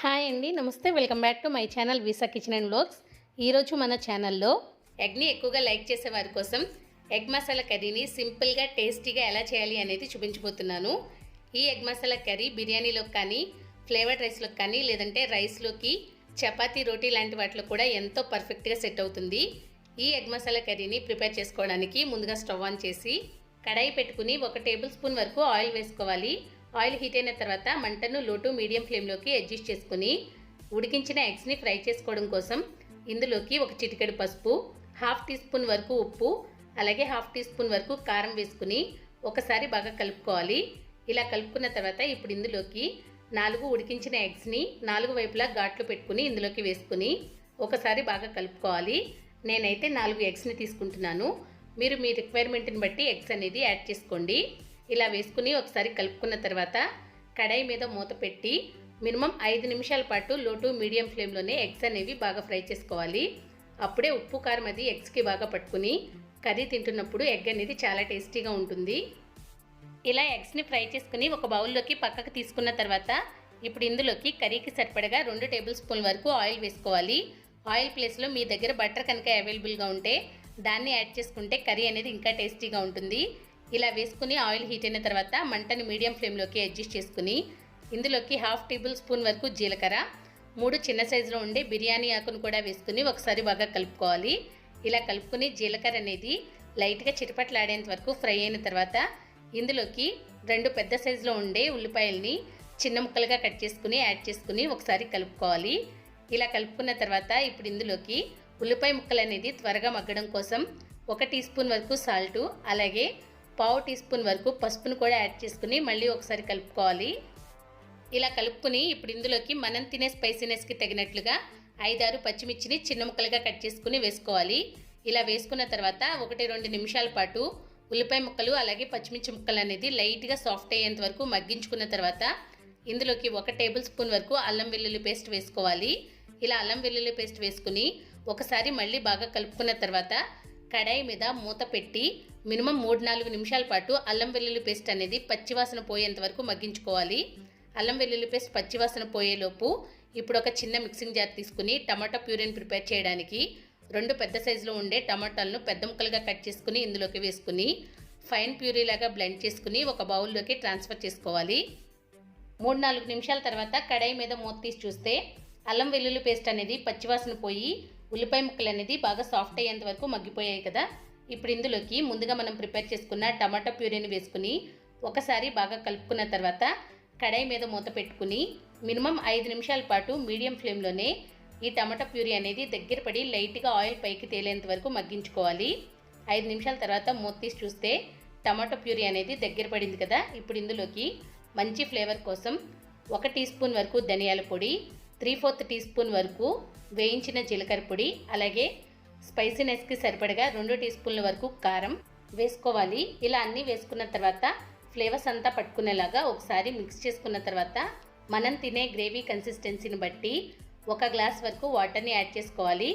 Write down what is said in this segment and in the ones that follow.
Hi అండి నమస్తే. Welcome back to my channel visa kitchen and blogs ఈరోజు మన ఛానల్లో ఎగ్ని ఎక్కువగా లైక్ చేసే వారి కోసం ఎగ్ మసాలా కర్రీని సింపుల్గా టేస్టీగా ఎలా చేయాలి అనేది చూపించబోతున్నాను. ఈ ఎగ్ మసాలా కర్రీ బిర్యానీలోకి కానీ ఫ్లేవర్డ్ రైస్లోకి కానీ లేదంటే రైస్లోకి చపాతీ రోటీ లాంటి వాటిలో కూడా ఎంతో పర్ఫెక్ట్గా సెట్ అవుతుంది. ఈ ఎగ్ మసాలా కర్రీని ప్రిపేర్ చేసుకోవడానికి ముందుగా స్టవ్ ఆన్ చేసి కడాయి పెట్టుకుని ఒక టేబుల్ స్పూన్ వరకు ఆయిల్ వేసుకోవాలి. ఆయిల్ హీట్ అయిన తర్వాత మంటను లో టు మీడియం ఫ్లేమ్లోకి అడ్జస్ట్ చేసుకుని ఉడికించిన ఎగ్స్ని ఫ్రై చేసుకోవడం కోసం ఇందులోకి ఒక చిటికెడు పసుపు హాఫ్ టీ స్పూన్ వరకు ఉప్పు అలాగే హాఫ్ టీ స్పూన్ వరకు కారం వేసుకుని ఒకసారి బాగా కలుపుకోవాలి. ఇలా కలుపుకున్న తర్వాత ఇప్పుడు ఇందులోకి నాలుగు ఉడికించిన ఎగ్స్ని నాలుగు వైపులా ఘాట్లు పెట్టుకుని ఇందులోకి వేసుకుని ఒకసారి బాగా కలుపుకోవాలి. నేనైతే నాలుగు ఎగ్స్ని తీసుకుంటున్నాను. మీరు మీ రిక్వైర్మెంట్ని బట్టి ఎగ్స్ అనేది యాడ్ చేసుకోండి. ఇలా వేసుకుని ఒకసారి కలుపుకున్న తర్వాత కడాయి మీద మూత పెట్టి మినిమం ఐదు నిమిషాల పాటు లోటు మీడియం ఫ్లేమ్లోనే ఎగ్స్ అనేవి బాగా ఫ్రై చేసుకోవాలి. అప్పుడే ఉప్పు కారం అది ఎగ్స్కి బాగా పట్టుకుని కర్రీ తింటున్నప్పుడు ఎగ్ అనేది చాలా టేస్టీగా ఉంటుంది. ఇలా ఎగ్స్ని ఫ్రై చేసుకుని ఒక బౌల్లోకి పక్కకు తీసుకున్న తర్వాత ఇప్పుడు ఇందులోకి కర్రీకి సరిపడగా రెండు టేబుల్ స్పూన్ వరకు ఆయిల్ వేసుకోవాలి. ఆయిల్ ప్లేస్లో మీ దగ్గర బటర్ కనుక అవైలబుల్గా ఉంటే దాన్ని యాడ్ చేసుకుంటే కర్రీ అనేది ఇంకా టేస్టీగా ఉంటుంది. ఇలా వేసుకుని ఆయిల్ హీట్ అయిన తర్వాత మంటని మీడియం ఫ్లేమ్లోకి అడ్జస్ట్ చేసుకుని ఇందులోకి హాఫ్ టేబుల్ స్పూన్ వరకు జీలకర్ర మూడు చిన్న సైజులో ఉండే బిర్యానీ ఆకును కూడా వేసుకుని ఒకసారి బాగా కలుపుకోవాలి. ఇలా కలుపుకుని జీలకర్ర అనేది లైట్గా చిటపట్లాడేంత వరకు ఫ్రై అయిన తర్వాత ఇందులోకి రెండు పెద్ద సైజులో ఉండే ఉల్లిపాయల్ని చిన్న ముక్కలుగా కట్ చేసుకుని యాడ్ చేసుకుని ఒకసారి కలుపుకోవాలి. ఇలా కలుపుకున్న తర్వాత ఇప్పుడు ఇందులోకి ఉల్లిపాయ ముక్కలు అనేది త్వరగా మగ్గడం కోసం ఒక టీ స్పూన్ వరకు సాల్టు అలాగే పావు టీ స్పూన్ వరకు పసుపును కూడా యాడ్ చేసుకుని మళ్ళీ ఒకసారి కలుపుకోవాలి. ఇలా కలుపుకుని ఇప్పుడు ఇందులోకి మనం తినే స్పైసీనెస్కి తగినట్లుగా ఐదారు పచ్చిమిర్చిని చిన్న ముక్కలుగా కట్ చేసుకుని వేసుకోవాలి. ఇలా వేసుకున్న తర్వాత ఒకటి రెండు నిమిషాల పాటు ఉల్లిపాయ ముక్కలు అలాగే పచ్చిమిర్చి ముక్కలు అనేది లైట్గా సాఫ్ట్ అయ్యేంత వరకు మగ్గించుకున్న తర్వాత ఇందులోకి ఒక టేబుల్ స్పూన్ వరకు అల్లం వెల్లుల్లి పేస్ట్ వేసుకోవాలి. ఇలా అల్లం వెల్లుల్లి పేస్ట్ వేసుకుని ఒకసారి మళ్ళీ బాగా కలుపుకున్న తర్వాత కడాయి మీద మూత పెట్టి మినిమం మూడు నాలుగు నిమిషాల పాటు అల్లం వెల్లుల్లి పేస్ట్ అనేది పచ్చివాసన పోయేంత వరకు మగ్గించుకోవాలి. అల్లం వెల్లుల్లి పేస్ట్ పచ్చివాసన పోయేలోపు ఇప్పుడు ఒక చిన్న మిక్సింగ్ జార్ తీసుకుని టమాటా ప్యూరీని ప్రిపేర్ చేయడానికి రెండు పెద్ద సైజులో ఉండే టమాటాలను పెద్ద ముక్కలుగా కట్ చేసుకుని ఇందులోకి వేసుకుని ఫైన్ ప్యూరీ లాగా బ్లెండ్ చేసుకుని ఒక బౌల్లోకి ట్రాన్స్ఫర్ చేసుకోవాలి. మూడు నాలుగు నిమిషాల తర్వాత కడాయి మీద మూత తీసి చూస్తే అల్లం వెల్లుల్లి పేస్ట్ అనేది పచ్చివాసన పోయి ఉల్లిపాయ ముక్కలు అనేది బాగా సాఫ్ట్ అయ్యేంత వరకు మగ్గిపోయాయి కదా. ఇప్పుడు ఇందులోకి ముందుగా మనం ప్రిపేర్ చేసుకున్న టమాటా ప్యూరీని వేసుకుని ఒకసారి బాగా కలుపుకున్న తర్వాత కడాయి మీద మూత పెట్టుకుని మినిమం ఐదు నిమిషాల పాటు మీడియం ఫ్లేమ్లోనే ఈ టమాటా ప్యూరీ అనేది దగ్గర పడి లైట్గా ఆయిల్ పైకి తేలేంత వరకు మగ్గించుకోవాలి. ఐదు నిమిషాల తర్వాత మూత తీసి చూస్తే టమాటో ప్యూరీ అనేది దగ్గర పడింది కదా. ఇప్పుడు ఇందులోకి మంచి ఫ్లేవర్ కోసం ఒక టీ స్పూన్ వరకు ధనియాల పొడి త్రీ ఫోర్త్ టీ స్పూన్ వరకు వేయించిన జీలకర్ర పొడి అలాగే స్పైసీనెస్కి సరిపడగా రెండు టీ స్పూన్ల వరకు కారం వేసుకోవాలి. ఇలా అన్నీ వేసుకున్న తర్వాత ఫ్లేవర్స్ అంతా పట్టుకునేలాగా ఒకసారి మిక్స్ చేసుకున్న తర్వాత మనం తినే గ్రేవీ కన్సిస్టెన్సీని బట్టి ఒక గ్లాస్ వరకు వాటర్ని యాడ్ చేసుకోవాలి.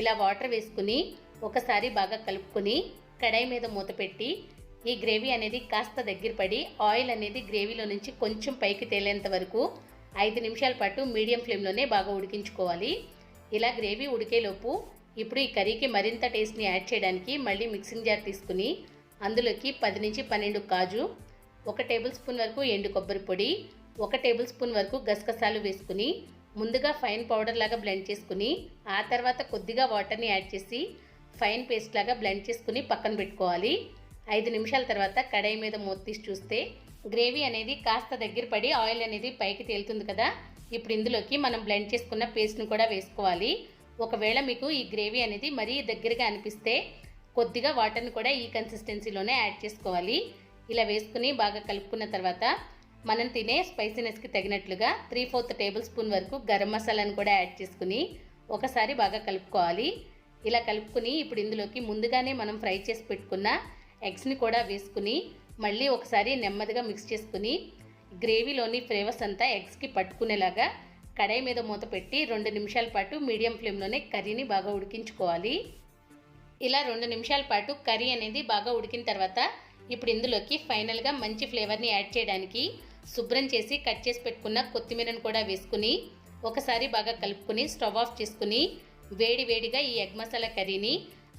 ఇలా వాటర్ వేసుకుని ఒకసారి బాగా కలుపుకొని కడాయి మీద మూత పెట్టి ఈ గ్రేవీ అనేది కాస్త దగ్గర పడి ఆయిల్ అనేది గ్రేవీలో నుంచి కొంచెం పైకి తేలేంత వరకు ఐదు నిమిషాల పాటు మీడియం ఫ్లేమ్లోనే బాగా ఉడికించుకోవాలి. ఇలా గ్రేవీ ఉడికేలోపు ఇప్పుడు ఈ కర్రీకి మరింత టేస్ట్ని యాడ్ చేయడానికి మళ్ళీ మిక్సింగ్ జార్ తీసుకుని అందులోకి పది నుంచి పన్నెండు కాజు ఒక టేబుల్ స్పూన్ వరకు ఎండు కొబ్బరి పొడి ఒక టేబుల్ స్పూన్ వరకు గసగసాలు వేసుకుని ముందుగా ఫైన్ పౌడర్ లాగా బ్లెండ్ చేసుకుని ఆ తర్వాత కొద్దిగా వాటర్ని యాడ్ చేసి ఫైన్ పేస్ట్ లాగా బ్లెండ్ చేసుకుని పక్కన పెట్టుకోవాలి. ఐదు నిమిషాల తర్వాత కడాయి మీద మూత తీసి చూస్తే గ్రేవీ అనేది కాస్త దగ్గర పడి ఆయిల్ అనేది పైకి తేలుతుంది కదా. ఇప్పుడు ఇందులోకి మనం బ్లెండ్ చేసుకున్న పేస్ట్ని కూడా వేసుకోవాలి. ఒకవేళ మీకు ఈ గ్రేవీ అనేది మరీ దగ్గరగా అనిపిస్తే కొద్దిగా వాటర్ని కూడా ఈ కన్సిస్టెన్సీలోనే యాడ్ చేసుకోవాలి. ఇలా వేసుకుని బాగా కలుపుకున్న తర్వాత మనం తినే స్పైసీనెస్కి తగినట్లుగా త్రీ ఫోర్త్ టేబుల్ స్పూన్ వరకు గరం మసాలాను కూడా యాడ్ చేసుకుని ఒకసారి బాగా కలుపుకోవాలి. ఇలా కలుపుకుని ఇప్పుడు ఇందులోకి ముందుగానే మనం ఫ్రై చేసి పెట్టుకున్న ఎగ్స్ని కూడా వేసుకుని మళ్ళీ ఒకసారి నెమ్మదిగా మిక్స్ చేసుకుని గ్రేవీలోని ఫ్లేవర్స్ అంతా ఎగ్స్కి పట్టుకునేలాగా కడాయి మీద మూత పెట్టి రెండు నిమిషాల పాటు మీడియం ఫ్లేమ్లోనే కర్రీని బాగా ఉడికించుకోవాలి. ఇలా రెండు నిమిషాల పాటు కర్రీ అనేది బాగా ఉడికిన తర్వాత ఇప్పుడు ఇందులోకి ఫైనల్గా మంచి ఫ్లేవర్ని యాడ్ చేయడానికి శుభ్రం చేసి కట్ చేసి పెట్టుకున్న కొత్తిమీరను కూడా వేసుకుని ఒకసారి బాగా కలుపుకొని స్టవ్ ఆఫ్ చేసుకుని వేడి వేడిగా ఈ ఎగ్ మసాలా కర్రీని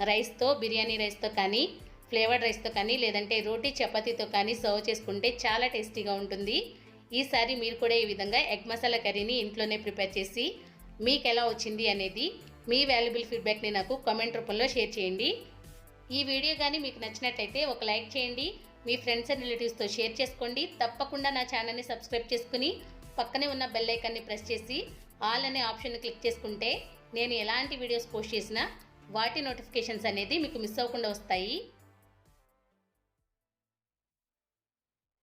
రైస్తో బిర్యానీ రైస్తో కానీ ఫ్లేవర్డ్ రైస్తో కానీ లేదంటే రోటీ చపాతీతో కానీ సర్వ్ చేసుకుంటే చాలా టేస్టీగా ఉంటుంది. ఈసారి మీరు కూడా ఈ విధంగా ఎగ్ మసాలా కర్రీని ఇంట్లోనే ప్రిపేర్ చేసి మీకు ఎలా వచ్చింది అనేది మీ వాల్యుబుల్ ఫీడ్బ్యాక్ని నాకు కామెంట్ రూపంలో షేర్ చేయండి. ఈ వీడియో కానీ మీకు నచ్చినట్లయితే ఒక లైక్ చేయండి. మీ ఫ్రెండ్స్ అండ్ రిలేటివ్స్తో షేర్ చేసుకోండి. తప్పకుండా నా ఛానల్ని సబ్స్క్రైబ్ చేసుకుని పక్కనే ఉన్న బెల్ ఐకాన్ని ప్రెస్ చేసి ఆల్ అనే ఆప్షన్ క్లిక్ చేసుకుంటే నేను ఎలాంటి వీడియోస్ పోస్ట్ చేసినా వాటి నోటిఫికేషన్స్ అనేది మీకు మిస్ అవ్వకుండా వస్తాయి.